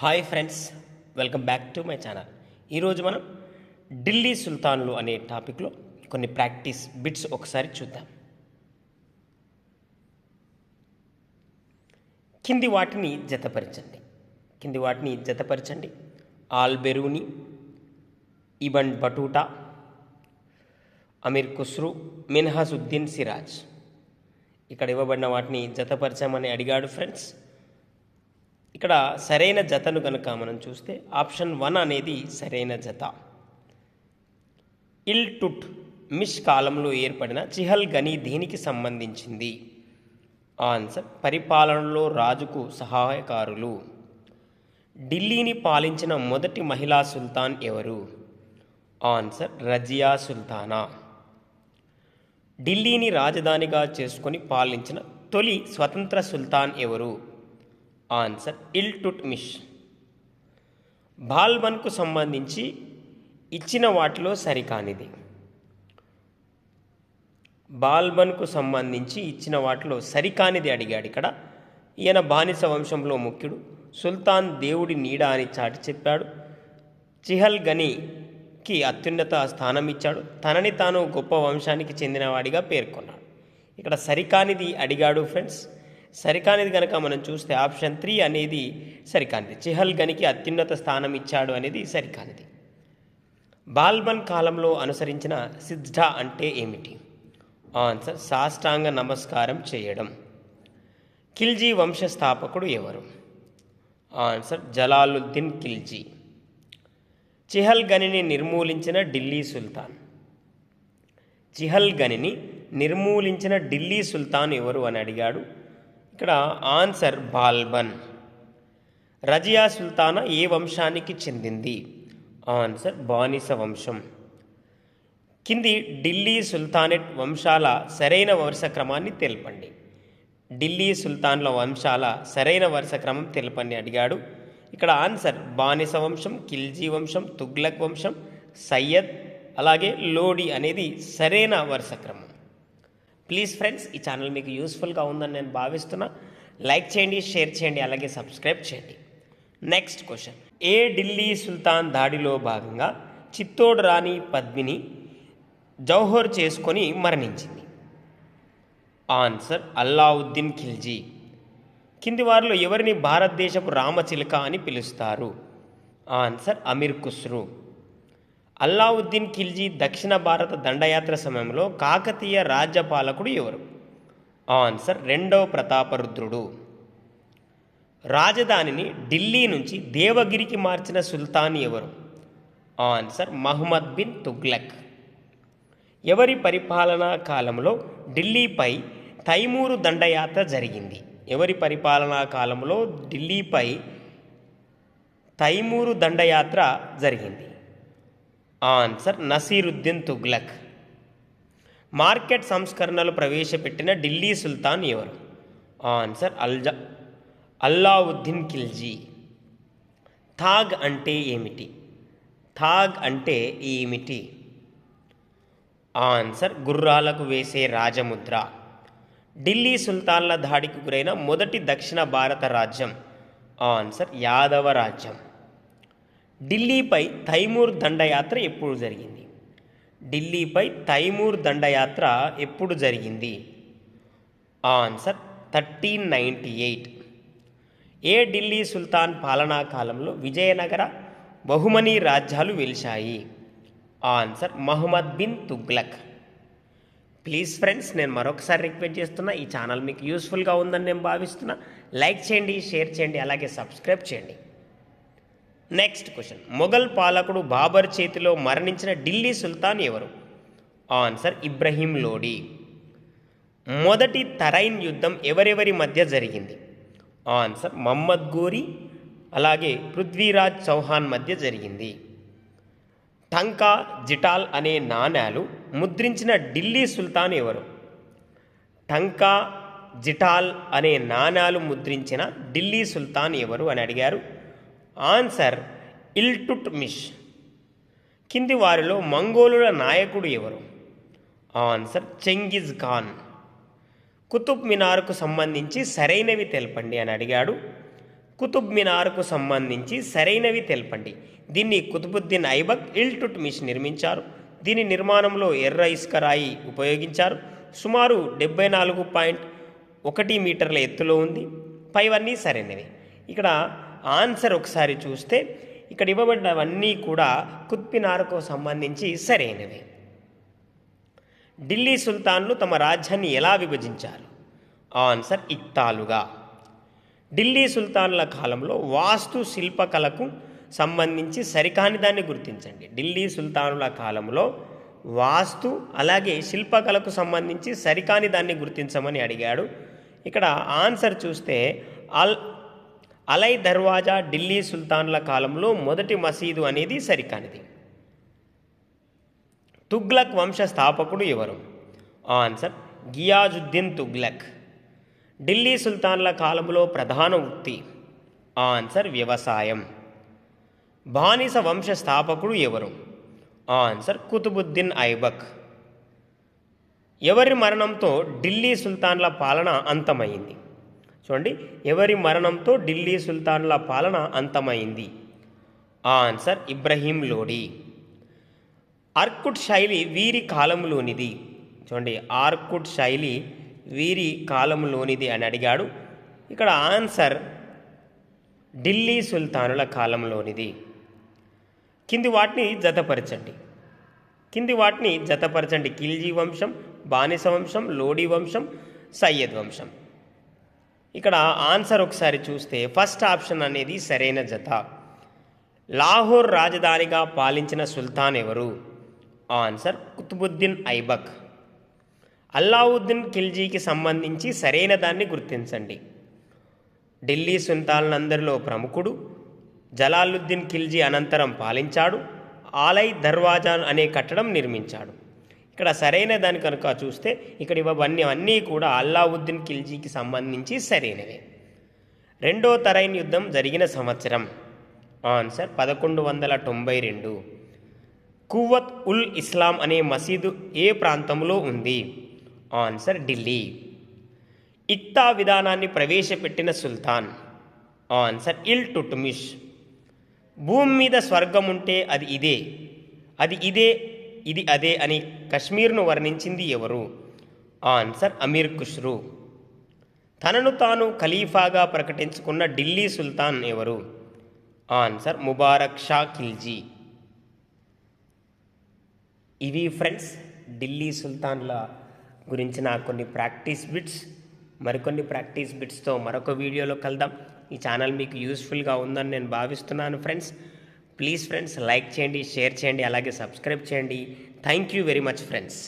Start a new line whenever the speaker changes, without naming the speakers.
Hi friends welcome back to my channel. ఈరోజు మనం ఢిల్లీ సుల్తాన్లు అనే టాపిక్లో కొన్ని ప్రాక్టీస్ బిట్స్ ఒకసారి చూద్దాం. కింది వాటిని జతపరచండి. కింది వాటిని జతపరచండి. Alberuni Ibn Battuta Amir Khusrau Minhajuddin Siraj. ఇక్కడ ఇవ్వబడిన వాటిని జతపరచామని అడిగాడు ఫ్రెండ్స్. ఇక్కడ సరైన జతను కనుక మనం చూస్తే ఆప్షన్ వన్ అనేది సరైన జత. ఇల్ టుట్ మిష్ కాలంలో ఏర్పడిన చిహల్ గని దేనికి సంబంధించింది? ఆన్సర్ పరిపాలనలో రాజుకు సహాయకారులు. ఢిల్లీని పాలించిన మొదటి మహిళా సుల్తాన్ ఎవరు? ఆన్సర్ రజియా సుల్తానా. ఢిల్లీని రాజధానిగా చేసుకొని పాలించిన తొలి స్వతంత్ర సుల్తాన్ ఎవరు? ఆన్సర్ ఇల్ టుట్ మిష్ బాల్బన్కు సంబంధించి ఇచ్చిన వాటిలో సరికానిది. బాల్బన్కు సంబంధించి ఇచ్చిన వాటిలో సరికానిది అడిగాడు ఇక్కడ. ఈయన బానిస వంశంలో ముఖ్యుడు. సుల్తాన్ దేవుడి నీడ అని చాటి చెప్పాడు. చిహల్ గనీకి అత్యున్నత స్థానం ఇచ్చాడు తనని తాను గొప్ప వంశానికి చెందినవాడిగా పేర్కొన్నాడు. ఇక్కడ సరికానిది అడిగాడు ఫ్రెండ్స్. సరికానిది కనుక మనం చూస్తే ఆప్షన్ త్రీ అనేది సరికానిది. చిహల్ గనికి అత్యున్నత స్థానం ఇచ్చాడు అనేది సరికానిది. బాల్బన్ కాలంలో అనుసరించిన సిద్ధ అంటే ఏమిటి? ఆన్సర్ సాష్టాంగ నమస్కారం చేయడం. ఖిల్జీ వంశస్థాపకుడు ఎవరు? ఆన్సర్ జలాలుద్దీన్ ఖిల్జీ. చిహల్ గనిని నిర్మూలించిన ఢిల్లీ సుల్తాన్. చిహల్ గనిని నిర్మూలించిన ఢిల్లీ సుల్తాన్ ఎవరు అని అడిగాడు? ఇక్కడ ఆన్సర్ బాల్బన్. రజియా సుల్తానా ఏ వంశానికి చెందింది? ఆన్సర్ బానిస వంశం. కింది ఢిల్లీ సుల్తానేట్ వంశాల సరైన వరుస క్రమాన్ని తెలపండి. ఢిల్లీ సుల్తాన్ల వంశాల సరైన వరుస క్రమం తెలపండి అడిగాడు. ఇక్కడ ఆన్సర్ బానిస వంశం ఖిల్జీ వంశం తుగ్లక్ వంశం సయ్యద్ అలాగే లోడి అనేది సరైన వరుస క్రమం. ప్లీజ్ ఫ్రెండ్స్ ఈ ఛానల్ మీకు యూస్ఫుల్గా ఉందని నేను భావిస్తున్నా. లైక్ చేయండి షేర్ చేయండి అలాగే సబ్స్క్రైబ్ చేయండి. నెక్స్ట్ క్వశ్చన్ ఏ ఢిల్లీ సుల్తాన్ దాడిలో భాగంగా చిత్తోడ్ రాణి పద్మిని జౌహర్ చేసుకొని మరణించింది? ఆన్సర్ అల్లావుద్దీన్ ఖిల్జీ. కింది వారిలో ఎవరిని భారతదేశపు రామచిలక అని పిలుస్తారు? ఆన్సర్ అమీర్ ఖుస్రు. అల్లావుద్దీన్ ఖిల్జీ దక్షిణ భారత దండయాత్ర సమయంలో కాకతీయ రాజ్యపాలకుడు ఎవరు? ఆన్సర్ రెండవ ప్రతాపరుద్రుడు. రాజధానిని ఢిల్లీ నుంచి దేవగిరికి మార్చిన సుల్తాన్ ఎవరు? ఆన్సర్ మహమ్మద్ బిన్ తుగ్లక్. ఎవరి పరిపాలనా కాలంలో ఢిల్లీపై తైమూరు దండయాత్ర జరిగింది? ఎవరి పరిపాలనా కాలంలో ఢిల్లీపై తైమూరు దండయాత్ర జరిగింది? ఆన్సర్ నసీరుద్దీన్ తుగ్లక్. మార్కెట్ సంస్కరణలు ప్రవేశపెట్టిన ఢిల్లీ సుల్తాన్ ఎవరు? ఆన్సర్ అల్జా అల్లావుద్దీన్ ఖిల్జీ. థాగ్ అంటే ఏమిటి? థాగ్ అంటే ఏమిటి? ఆన్సర్ గుర్రాలకు వేసే రాజముద్ర. ఢిల్లీ సుల్తాన్ల దాడికి గురైన మొదటి దక్షిణ భారత రాజ్యం. ఆన్సర్ యాదవ రాజ్యం. ఢిల్లీపై తైమూర్ దండయాత్ర ఎప్పుడు జరిగింది? ఢిల్లీపై తైమూర్ దండయాత్ర ఎప్పుడు జరిగింది? Answer thirteen ninety eight. ఏ ఢిల్లీ సుల్తాన్ పాలనా కాలంలో విజయనగర బహుమని రాజ్యాలు వెలిశాయి? Answer Muhammad bin Tughlaq. Please friends నేను మరొకసారి రిక్వెస్ట్ చేస్తున్నా ఈ ఛానల్ మీకు యూస్ఫుల్గా ఉందని నేను భావిస్తున్నా. లైక్ చేయండి షేర్ చేయండి అలాగే సబ్స్క్రైబ్ చేయండి. నెక్స్ట్ క్వశ్చన్ మొఘల్ పాలకుడు బాబర్ చేతిలో మరణించిన ఢిల్లీ సుల్తాన్ ఎవరు? ఆన్సర్ ఇబ్రహీం లోడి. మొదటి తరైన్ యుద్ధం ఎవరెవరి మధ్య జరిగింది? ఆన్సర్ మహమ్మద్ గోరి అలాగే పృథ్వీరాజ్ చౌహాన్ మధ్య జరిగింది. టంకా జిటాల్ అనే నాణ్యాలు ముద్రించిన ఢిల్లీ సుల్తాన్ ఎవరు? టంకా జిటాల్ అనే నాణ్యాలు ముద్రించిన ఢిల్లీ సుల్తాన్ ఎవరు అని అడిగారు? Answer Iltutmish. కింది వారిలో మంగోలుల నాయకుడు ఎవరు? Answer Genghis Khan. కుతుబ్ మినార్కు సంబంధించి సరైనవి తెలపండి అని అడిగాడు. కుతుబ్ మినార్కు సంబంధించి సరైనవి తెలపండి. దీన్ని కుతుబుద్దీన్ ఐబక్ ఇల్టుట్మిష్ నిర్మించారు. దీని నిర్మాణంలో ఎర్ర ఇసుక రాయి ఉపయోగించారు. సుమారు డెబ్బై నాలుగు పాయింట్ ఒకటి మీటర్ల ఎత్తులో ఉంది. పైవన్నీ సరైనవి. ఇక్కడ ఆన్సర్ ఒకసారి చూస్తే ఇక్కడ ఇవ్వబడినవన్నీ కూడా కుత్పినార్కు సంబంధించి సరైనవి. ఢిల్లీ సుల్తాన్లు తమ రాజ్యాన్ని ఎలా విభజించారు? ఆన్సర్ ఇక్తాలుగా ఢిల్లీ సుల్తాన్ల కాలంలో వాస్తు శిల్పకళకు సంబంధించి సరికాని దాన్ని గుర్తించండి. ఢిల్లీ సుల్తానుల కాలంలో వాస్తు అలాగే శిల్పకళకు సంబంధించి సరికాని దాన్ని గుర్తించమని అడిగాడు. ఇక్కడ ఆన్సర్ చూస్తే అల్ అలై దర్వాజా ఢిల్లీ సుల్తాన్ల కాలంలో మొదటి మసీదు అనేది సరికానిది. తుగ్లక్ వంశ స్థాపకుడు ఎవరు? ఆన్సర్ గియాజుద్దీన్ తుగ్లక్. ఢిల్లీ సుల్తాన్ల కాలంలో ప్రధాన వృత్తి ఆన్సర్ వ్యవసాయం. బానిస వంశ స్థాపకుడు ఎవరు? ఆన్సర్ కుతుబుద్దీన్ ఐబక్. ఎవరి మరణంతో ఢిల్లీ సుల్తాన్ల పాలన అంతమైంది? చూడండి. ఎవరి మరణంతో ఢిల్లీ సుల్తానుల పాలన అంతమైంది? ఆన్సర్ ఇబ్రహీం లోడి. ఆర్కుట్ శైలి వీరి కాలంలోనిది చూడండి ఆర్కుట్ శైలి వీరి కాలంలోనిది అని అడిగాడు. ఇక్కడ ఆన్సర్ ఢిల్లీ సుల్తానుల కాలంలోనిది కింది వాటిని జతపరచండి. కింది వాటిని జతపరచండి. ఖిల్జీ వంశం బానిస వంశం లోడీ వంశం సయ్యద్ వంశం. ఇక్కడ ఆన్సర్ ఒకసారి చూస్తే ఫస్ట్ ఆప్షన్ అనేది సరైన జత. లాహోర్ రాజధానిగా పాలించిన సుల్తాన్ ఎవరు? ఆన్సర్ కుతుబుద్దీన్ ఐబక్. అల్లావుద్దీన్ ఖిల్జీకి సంబంధించి సరైన దాన్ని గుర్తించండి. ఢిల్లీ సుల్తాన్లందరిలో ప్రముఖుడు జలాలుద్దీన్ ఖిల్జీ అనంతరం పాలించాడు ఆలయ్ దర్వాజా అనే కట్టడం నిర్మించాడు. ఇక్కడ సరైన దాని కనుక చూస్తే ఇక్కడ ఇవన్నీ అన్నీ కూడా అల్లావుద్దీన్ ఖిల్జీకి సంబంధించి సరైనవే. రెండో తరైన్ యుద్ధం జరిగిన సంవత్సరం. ఆన్సర్ పదకొండు వందల తొంభై రెండు. కువత్ ఉల్ ఇస్లాం అనే మసీదు ఏ ప్రాంతంలో ఉంది? ఆన్సర్ ఢిల్లీ. ఇక్తా విధానాన్ని ప్రవేశపెట్టిన సుల్తాన్. ఆన్సర్ ఇల్ టుట్మిష్. భూమి మీద స్వర్గం ఉంటే అది ఇదే. అది ఇదే ఇది అదే అని కశ్మీర్ను వర్ణించింది ఎవరు? ఆన్సర్ అమీర్ ఖుష్రు. తనను తాను ఖలీఫాగా ప్రకటించుకున్న ఢిల్లీ సుల్తాన్ ఎవరు? ఆన్సర్ ముబారక్ షా ఖిల్జీ. ఇవి ఫ్రెండ్స్ ఢిల్లీ సుల్తాన్ల గురించిన కొన్ని ప్రాక్టీస్ బిట్స్. మరికొన్ని ప్రాక్టీస్ బిట్స్తో మరొక వీడియోలో కలుద్దాం. ఈ ఛానల్ మీకు యూస్ఫుల్గా ఉందని నేను భావిస్తున్నాను ఫ్రెండ్స్. ప్లీజ్ ఫ్రెండ్స్ లైక్ చేయండి షేర్ చేయండి అలాగే సబ్స్క్రైబ్ చేయండి. Thank you very much friends